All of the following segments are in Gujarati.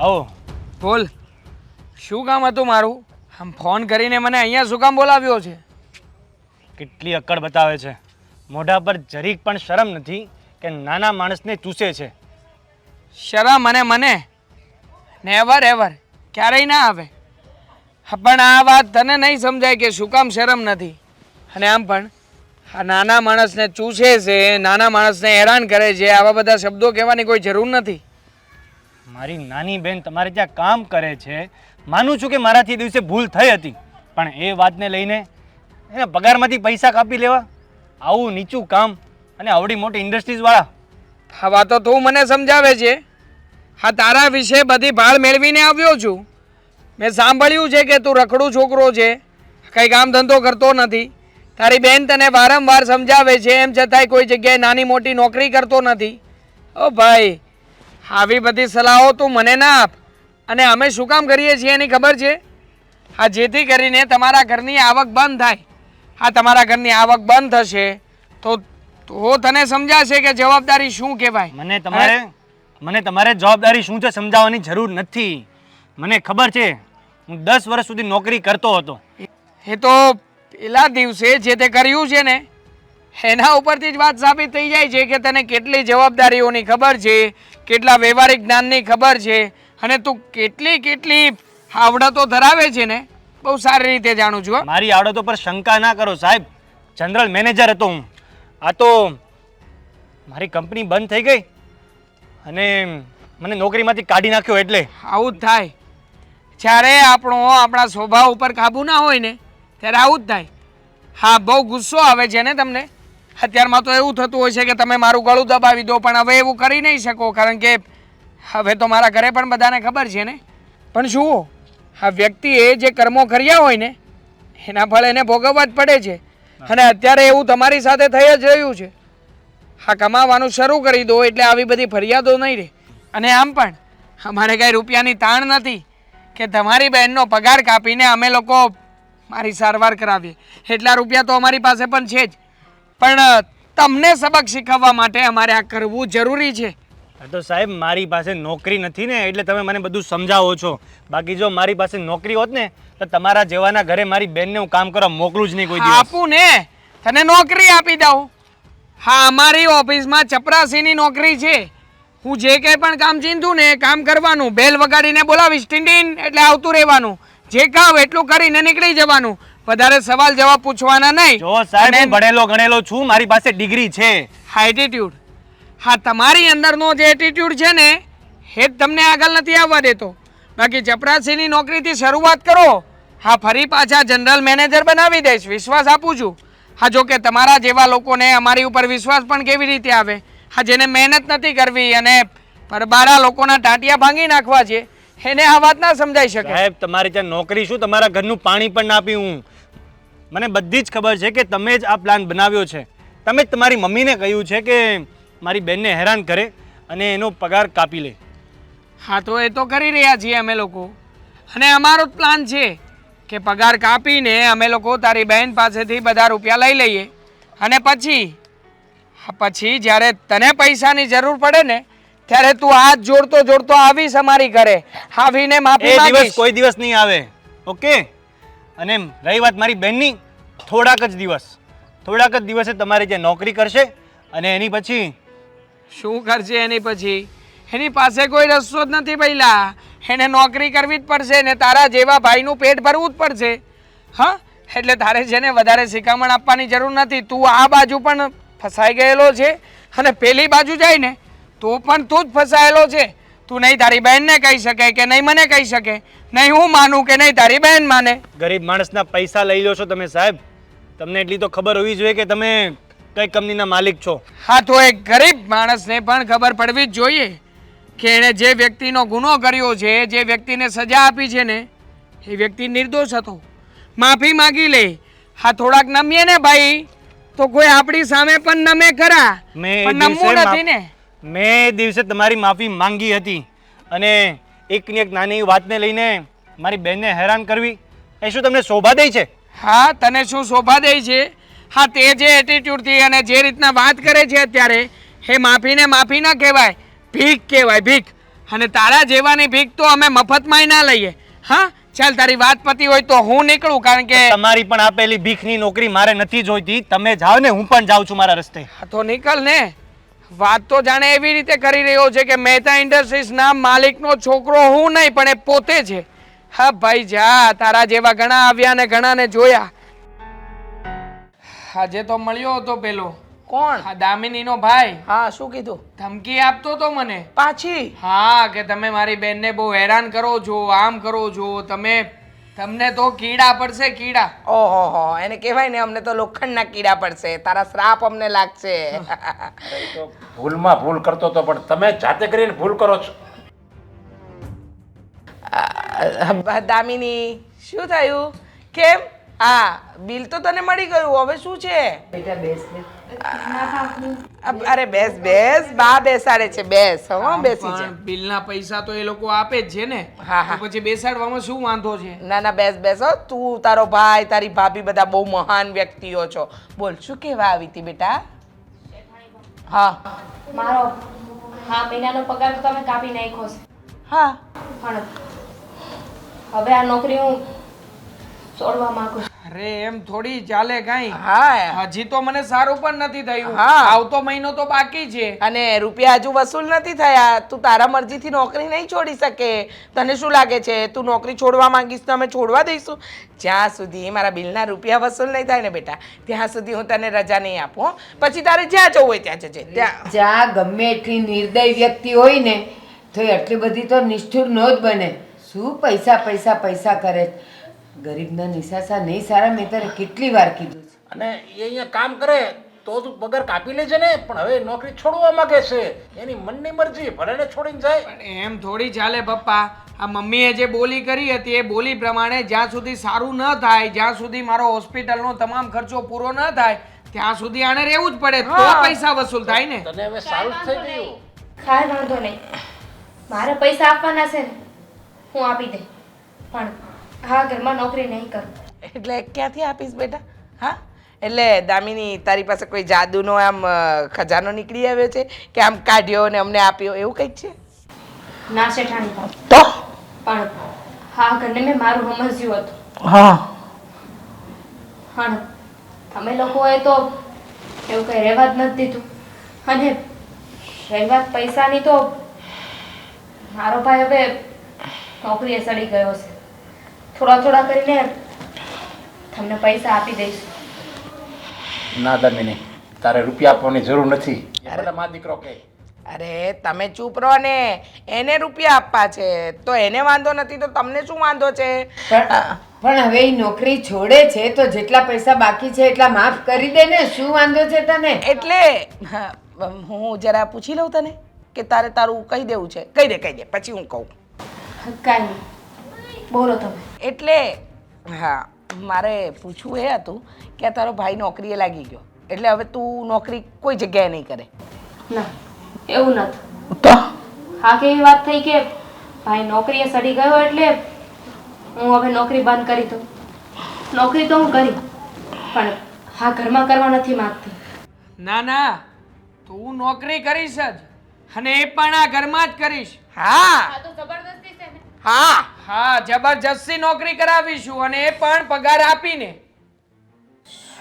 આવો. બોલ. શું કામ હતું મારું? આમ ફોન કરીને મને અહીંયા શું કામ બોલાવ્યો છે? કેટલી અક્કડ બતાવે છે. મોઢા પર જરીક પણ શરમ નથી કે નાના માણસને ચૂસે છે. શરમ અને મને? નેવર એવર ક્યારેય ના આવે. પણ આ વાત તને નહીં સમજાય કે શું કામ શરમ નથી. અને આમ પણ આ નાના માણસને ચૂસે છે નાના માણસને હેરાન કરે છે આવા બધા શબ્દો કહેવાની કોઈ જરૂર નથી. મારી નાની બેન તમારે ત્યાં કામ કરે છે, માનું છું કે મારાથી દિવસે ભૂલ થઈ હતી. પણ એ વાતને લઈને એના પગારમાંથી પૈસા કાપી લેવા, આવું નીચું કામ અને આવડી મોટી ઇન્ડસ્ટ્રીઝવાળા હા વાતો તું મને સમજાવે છે. હા, તારા વિશે બધી ભાળ મેળવીને આવ્યો છું. મેં સાંભળ્યું છે કે તું રખડું છોકરો છે. કંઈ કામ ધંધો કરતો નથી. તારી બેન તને વારંવાર સમજાવે છે, એમ છતાંય કોઈ જગ્યાએ નાની મોટી નોકરી કરતો નથી. ઓ ભાઈ આવી બધી સલાહો તું મને ના આપ. અને અમે શું કામ કરીએ છીએ એની ખબર છે? હા જેથી કરીને તમારા ઘરની આવક બંધ થાય. હા તમારા ઘરની આવક બંધ થશે તો તો તને સમજાશે કે જવાબદારી શું કહેવાય? મને તમારે મને તમારે જવાબદારી શું છે સમજાવવાની જરૂર નથી. મને ખબર છે હું દસ વર્ષ સુધી નોકરી કરતો હતો. એ તો પેલા દિવસે જે તે કર્યું છે ને એના ઉપરથી જ વાત સાબિત થઈ જાય છે કે તને કેટલી જવાબદારીઓની ખબર છે કેટલા વ્યવહારિક જ્ઞાનની ખબર છે અને તું કેટલી કેટલી આવડતો ધરાવે છે ને બહુ સારી રીતે જાણું છું હો. મારી આવડતો પર શંકા ના કરો સાહેબ. જનરલ મેનેજર હતો હું. આ તો મારી કંપની બંધ થઈ ગઈ અને મને નોકરીમાંથી કાઢી નાખ્યો એટલે. આવું જ થાય. જ્યારે આપણો આપણા સ્વભાવ ઉપર કાબુ ના હોય ને ત્યારે આવું જ થાય. હા બહુ ગુસ્સો આવે છે ને તમને? અત્યારમાં તો એવું થતું હોય છે કે તમે મારું ગળું દબાવી દો પણ હવે એવું કરી નહીં શકો કારણ કે હવે તો મારા ઘરે પણ બધાને ખબર છે ને. પણ જુઓ આ વ્યક્તિએ જે કર્મો કર્યા હોય ને એના ફળ એને ભોગવવા જ પડે છે. અને અત્યારે એવું તમારી સાથે થઈ જ રહ્યું છે. હા કમાવાનું શરૂ કરી દો એટલે આવી બધી ફરિયાદો નહીં રહે. અને આમ પણ અમારે કાંઈ રૂપિયાની તાણ નથી કે તમારી બહેનનો પગાર કાપીને અમે લોકો મારી સારવાર કરાવીએ. એટલા રૂપિયા તો અમારી પાસે પણ છે જ. પણ તમને સબક શીખવવા માટે અમારે આ કરવું જરૂરી છે. તો સાહેબ મારી પાસે નોકરી નથી ને એટલે તમે મને બધું સમજાવો છો. બાકી જો મારી પાસે નોકરી હોત ને તો તમારા જેવાના ઘરે મારી બેનને હું કામ કરવા મોકલું જ નહીં કોઈ દિવસ. આપું ને? તને નોકરી આપી દઉં. હા અમારી ઓફિસમાં ચપરાસીની નોકરી છે. હું જે કંઈ પણ કામ ચીંધું ને એ કામ કરવાનું. બેલ વગાડીને બોલાવીશ. ટીંડીન એટલે આવતું રહેવાનું. જે કામ એટલું કરીને નીકળી જવાનું. વધારે સવાલ જવાબ પૂછવાના નહીં. જો સાહેબ હું ભણેલો ગણેલો છું મારી પાસે ડિગ્રી છે. એટીટ્યુડ હા તમારી અંદરનો જે એટીટ્યુડ છે ને એ જ તમને આગળ નથી આવવા દેતો. બાકી ચપરાસીની નોકરીથી શરૂઆત કરો. હા ફરી પાછા જનરલ મેનેજર બનાવી દઈશ. વિશ્વાસ આપું છું. હા જો કે તમારા જેવા લોકોને અમારી ઉપર વિશ્વાસ પણ કેવી રીતે આવે? હા જેને મહેનત નથી કરવી અને પરબારા લોકોના ટાંટિયા ભાંગી નાખવા છે એને આ વાત ના સમજાઈ શકે? સાહેબ તમારી ત્યાં નોકરી શું? તમારા ઘરનું પાણી પણ ના પીવું. મને બધી જ ખબર છે કે તમે જ આ પ્લાન બનાવ્યો છે. તમે જ તમારી મમ્મીને કહ્યું છે કે મારી બેનને હેરાન કરે અને એનો પગાર કાપી લે. હા તો એ તો કરી રહ્યા છીએ અમે લોકો. અને અમારો જ પ્લાન છે કે પગાર કાપીને અમે લોકો તારી બહેન પાસેથી બધા રૂપિયા લઈ લઈએ. અને પછી પછી જ્યારે તને પૈસાની જરૂર પડે ને ત્યારે તું હાથ જોડતો જોડતો આવીશ અમારી ઘરે. આવીને માફી એ દિવસ માંગીશ. કોઈ દિવસ નહીં આવે ઓકે? અને રહી વાત મારી બેનની થોડાક જ દિવસ. થોડાક જ દિવસે તમારી જે નોકરી કરશે અને એની પછી? શું કરશે એની પછી? એની પાસે કોઈ રસ્તો જ નથી પહેલા. એને નોકરી કરવી જ પડશે ને તારા જેવા ભાઈનું પેટ ભરવું જ પડશે. હા? એટલે તારે છે ને વધારે શિખામણ આપવાની જરૂર નથી તું આ બાજુ પણ ફસાઈ ગયેલો છે અને પેલી બાજુ જાય ને તો પણ તું જ ફસાયેલો છે. તું નહીં તારી બહેનને કહી શકે કે નહીં મને કહી શકે. નહીં હું માનું કે નહીં તારી બહેન માને. ગરીબ માણસના પૈસા લઈ લો છો તમે સાહેબ. તમને એટલી તો ખબર હોવી જોઈએ કે તમે કઈ કંપનીના માલિક છો. હા તો એક ગરીબ માણસને પણ ખબર પડવી જ જોઈએ કે એણે જે વ્યક્તિનો ગુનો કર્યો છે જે વ્યક્તિને સજા આપી છે ને એ વ્યક્તિ નિર્દોષ હતો. માફી માંગી લે. હા થોડાક નમીએ ને ભાઈ. તો કોઈ આપણી સામે પણ નમે ખરા. પણ નમવું નથી ને. મેં એ દિવસે તમારી માફી માંગી હતી અને એકની એક નાની વાતને લઈને મારી બેનને હેરાન કરવી એ શું તમને શોભા દે છે? હા તને શું શોભા દે છે? હા તે જે એટીટ્યુડથી અને જે રીતના વાત કરે છે અત્યારે એ માફીને માફી ના કહેવાય ભીખ કહેવાય ભીખ. અને તારા જેવાની ભીખ તો અમે મફતમાંય ના લઈએ. હા ચાલ તારી વાત પતી હોય તો હું નીકળું કારણ કે તમારી પણ આપેલી ભીખની નોકરી મારે નથી જોઈતી. તમે જાઓ ને હું પણ જાઉં છું મારા રસ્તે. હા તો નીકળ ને. વાત તો જાણે એવી રીતે કરી રહ્યો છે કે મહેતા ઇન્ડસ્ટ્રીઝ ના માલિકનો છોકરો હું નહીં પણ એ પોતે છે. હા ભાઈ જા તારા જેવા ઘણા આવ્યા ને ઘણાને જોયા. આજે તો મળ્યો હતો પેલો. કોણ? આ દામિનીનો ભાઈ. હા શું કીધું? ધમકી આપતો તો મને. પાછી? હા કે તમે મારી બેનને બહુ હેરાન કરો છો આમ કરો છો તમે તમને તો કીડા પડશે કીડા. ઓહો હો એને કહેવાય ને અમને તો લોખંડના કીડા પડશે. તારા શ્રાપ અમને લાગશે. તો ભૂલમાં ભૂલ કરતો હતો પણ તમે જાતે કરીને ભૂલ કરો છો. દામિની શું થયું? કેમ? હા બિલ તો તને મળી ગયું હવે શું છે? બેટા બેસ અરે બેસ બેસ. બા બેસાડે છે બેસ. હો બેસી જા. બિલ બિલના પૈસા તો એ લોકો આપે જ છે ને. હા, હા. પછી બેસાડવામાં શું વાંધો છે? ના ના બેસ બેસ હો. તું તારો ભાઈ તારી ભાભી બધા બહુ મહાન વ્યક્તિઓ છો. બોલ શું કેવા આવી હતી બેટા? હા. મારો હા મહિનાનો પગાર તો તમે કાપી નાખ્યો છે. હા. પણ હવે આ નોકરી હું છોડવા માંગુ છું. અરે એમ થોડી ચાલે કઈ. હા હજી તો મને સારું પણ નથી થયું. હા. આવતો મહિનો તો બાકી છે. અને રૂપિયા હજુ વસૂલ નથી થયા. તું તારા મરજીથી નોકરી નહીં છોડી શકે. તને શું લાગે છે? તું નોકરી છોડવા માંગીશ તો અમે છોડવા દઈશું. જ્યાં સુધી મારા બિલના રૂપિયા વસૂલ નહીં થાય ને બેટા ત્યાં સુધી હું તને રજા નહીં આપું પછી તારે જ્યાં જવું હોય ત્યાં જજે. ત્યાં. જ્યાં ગમે એટલી નિર્દય વ્યક્તિ હોય ને તો એટલી બધી તો નિષ્ઠુર ન જ બને. શું પૈસા પૈસા પૈસા કરે છે? ગરીબના નિશાસા નહીં સારા મેં તારે કેટલી વાર કીધું છે. અને એ અહીંયા કામ કરે તો તું પગાર કાપી લેજે ને પણ હવે નોકરી છોડવા માંગે છે. એની મનની મરજી ભલે ને છોડીને જાય. પણ એમ થોડી ચાલે પપ્પા. આ મમ્મીએ જે બોલી કરી હતી એ બોલી પ્રમાણે જ્યાં સુધી સારું ન થાય જ્યાં સુધી મારો હોસ્પિટલનો તમામ ખર્ચો પૂરો ન થાય ત્યાં સુધી આને રહેવું જ પડે. તો પૈસા વસૂલ થાય ને. તને હવે સારું જ થઈ ગયું. કાંઈ વાંધો નહીં. મારે પૈસા આપવાના છે ને. હું આપી દે. પણ હા ઘરમાં નોકરી નહીં કરું. એટલે ક્યાંથી આપીશ બેટા? હા? એટલે દામિની તારી પાસે કોઈ જાદુનો આમ ખજાનો નીકળી આવ્યો છે કે આમ કાઢ્યો ને અમને આપ્યો? એવું કંઈક છે? ના શેઠાણી. ભાવ તો? પણ હા ઘરને મેં મારું સમજ્યું હતું. હા. પણ તમે લોકોએ તો એવું કંઈ રહેવા જ નથી દીધું. અને રહી વાત પૈસાની તો મારો ભાઈ હવે નોકરીએ સડી ગયો છે. થોડા થોડા કરીને તમને પૈસા આપી દઈશ. ના દમિની તારે રૂપિયા આપવાની જરૂર નથી. મા દીકરો કે અરે તમે ચૂપ રહો ને. એને રૂપિયા આપવા છે. તો એને વાંધો નથી તો તમને શું વાંધો છે? પણ હવે એ નોકરી છોડે છે તો જેટલા પૈસા બાકી છે એટલા માફ કરી દે ને. શું વાંધો છે તને? એટલે હા, હું જરા પૂછી લઉં તને કે તારે તારું કહી દેવું છે. કહી દે કહી દે પછી હું કહું. કાંઈ નહીં. બોલો તમે. એટલે હા મારે પૂછવું એ હતું કે આ તારો ભાઈ નોકરીએ લાગી ગયો. એટલે હવે તું નોકરી કોઈ જગ્યાએ નહીં કરે. ના એવું નથી. તો? હા કેવી વાત થઈ કે ભાઈ નોકરીએ સડી ગયો એટલે હું હવે નોકરી બંધ કરી દઉં. નોકરી તો હું કરી પણ હા ઘરમાં કરવા નથી માંગતી. ના ના તું નોકરી કરીશ જ અને એ પણ આ ઘરમાં જ કરીશ. હા. તો જબરદસ્તી છે. હા. હા જબરજસ્તી નોકરી કરાવીશું અને એ પણ પગાર આપીને.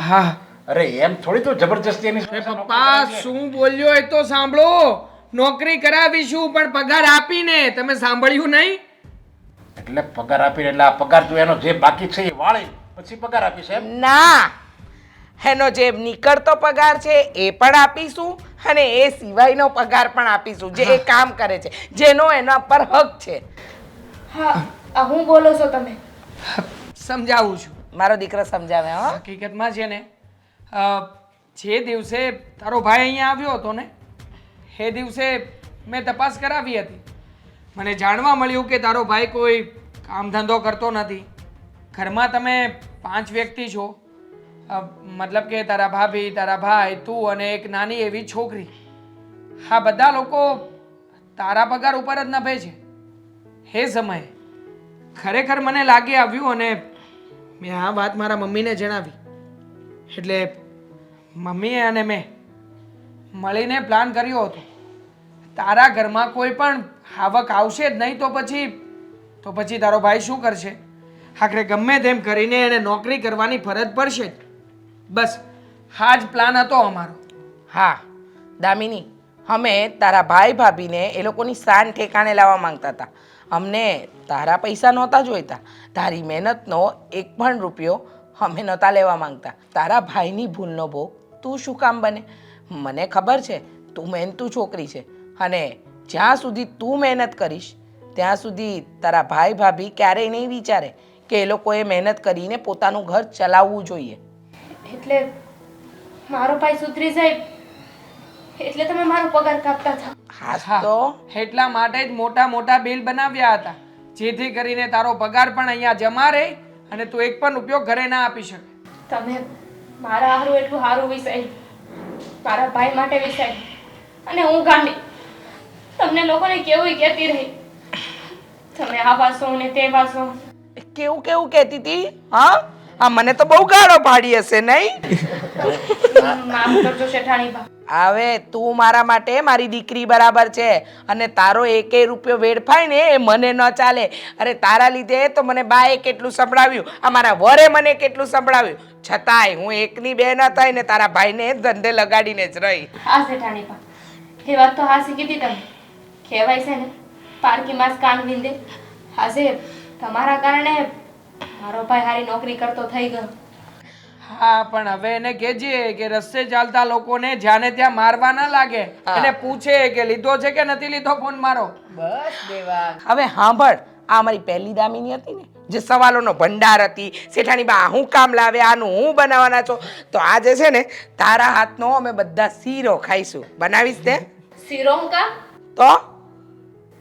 હા. અરે એમ થોડી તો જબરજસ્તી એની એ પપ્પા શું બોલ્યો એ તો સાંભળો. નોકરી કરાવીશું પણ પગાર આપીને. તમે સાંભળ્યું નહીં? એટલે પગાર આપીને એટલે આ પગાર તું એનો જે બાકી છે એ વાળી. પછી પગાર આપીશ એમ? ના. એનો જે નીકળતો પગાર છે એ પણ આપીશું અને એ સિવાયનો પગાર પણ આપીશું જે એ કામ કરે છે જેનો એના પર હક છે. હા આ હું બોલો છો તમે? સમજાવું છું. મારો દીકરો સમજાવે હો. હકીકતમાં છે ને અ, જે દિવસે તારો ભાઈ અહીંયા આવ્યો હતો ને એ દિવસે મેં તપાસ કરાવી હતી. મને જાણવા મળ્યું કે તારો ભાઈ કોઈ કામ ધંધો કરતો નથી. ઘરમાં તમે પાંચ વ્યક્તિ છો. અ, મતલબ કે તારા ભાભી તારા ભાઈ તું અને એક નાની એવી છોકરી. હા બધા લોકો તારા પગાર ઉપર જ નભે છે. એ સમય, ખરેખર મને લાગી આવ્યું અને મેં આ વાત મારા મમ્મીને જણાવી. એટલે મમ્મીએ અને મેં મળીને પ્લાન કર્યો હતો. તારા ઘરમાં કોઈ પણ આવક આવશે જ નહીં તો પછી તો પછી તારો ભાઈ શું કરશે? આખરે ગમે તેમ કરીને એને નોકરી કરવાની ફરજ પડશે જ. બસ હા જ પ્લાન હતો અમારો. હા, દામિની, અમે તારા ભાઈ ભાભીને એ લોકોની શાન ઠેકાણે લાવવા માંગતા હતા. અમને તારા પૈસા નહોતા જોઈતા. તારી મહેનતનો એક પણ રૂપિયો અમે નહોતા લેવા માંગતા. તારા ભાઈની ભૂલનો ભોગ તું શું કામ બને? મને ખબર છે, તું મહેનતું છોકરી છે અને જ્યાં સુધી તું મહેનત કરીશ, ત્યાં સુધી તારા ભાઈ ભાભી ક્યારેય નહીં વિચારે કે એ લોકોએ મહેનત કરીને પોતાનું ઘર ચલાવવું જોઈએ. એટલે મારો ભાઈ સુધરી જાય. એટલે તમે મારો પગાર કાપતા હતા હા. તો એટલા માટે જ મોટા મોટા બિલ બનાવ્યા હતા. જેથી કરીને તારો પગાર પણ અહીંયા જમા રહે અને તું એક પણ ઉપયોગ ઘરે ના આપી શકે. તમે મારા હારું એટલું સારું વિષય મારા ભાઈ માટે વિષય અને હું ગાંડી. તમને લોકોને કેવું કહેતી રહી? તમે આ વાસો ને તે વાસો કેવું કેવું કહેતી હતી? હા? હા મને તો બહુ ગાળો પાડી હશે નહીં? હવે તું મારા માટે મારી દીકરી બરાબર છે અને તારો એકે રૂપિયો વેડફાય ને એ મને ન ચાલે. અરે તારા લીધે તો મને બાએ કેટલું સંભળાવ્યું? આ મારા વરે મને કેટલું સંભળાવ્યું? છતાંય હું એકની બે ન થાય ને તારા ભાઈને ધંધે લગાડીને જ રહી. હા શેઠાણી એ વાત તો હાસી કીધી તમે. કહેવાય છે ને પારકી માસ કાન વિંદે. હા તમારા કારણે મારો ભાઈ હારી નોકરી કરતો થઈ ગયો. હા પણ હવે એને કેજે કે રસ્તે ચાલતા લોકોને જ્યાં ને ત્યાં મારવા ના લાગે. એને પૂછે કે લીધો છે કે નથી લીધો ફોન મારો? બસ દેવા. હવે સાંભળ આ મારી પહેલી દામિની હતી ને જે સવાલોનો ભંડાર હતી શેઠાણી બા હું કામ લાવે આનું હું બનાવવાના છો? તો આજે છે ને તારા હાથનો અમે બધા શીરો ખાઈશું. બનાવીશ તે? શીરો હું કામ? તો?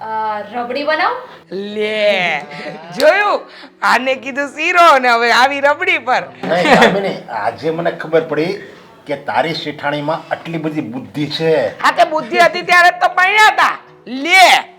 રબડી બનાવ? લે જોયું? આને કીધું શીરો ને હવે આવી રબડી પર. નહીં દામિની આજે મને ખબર પડી કે તારી શેઠાણીમાં આટલી બધી બુદ્ધિ છે. આ તે બુદ્ધિ હતી ત્યારે જ તો પૈણ્યા હતા. લે.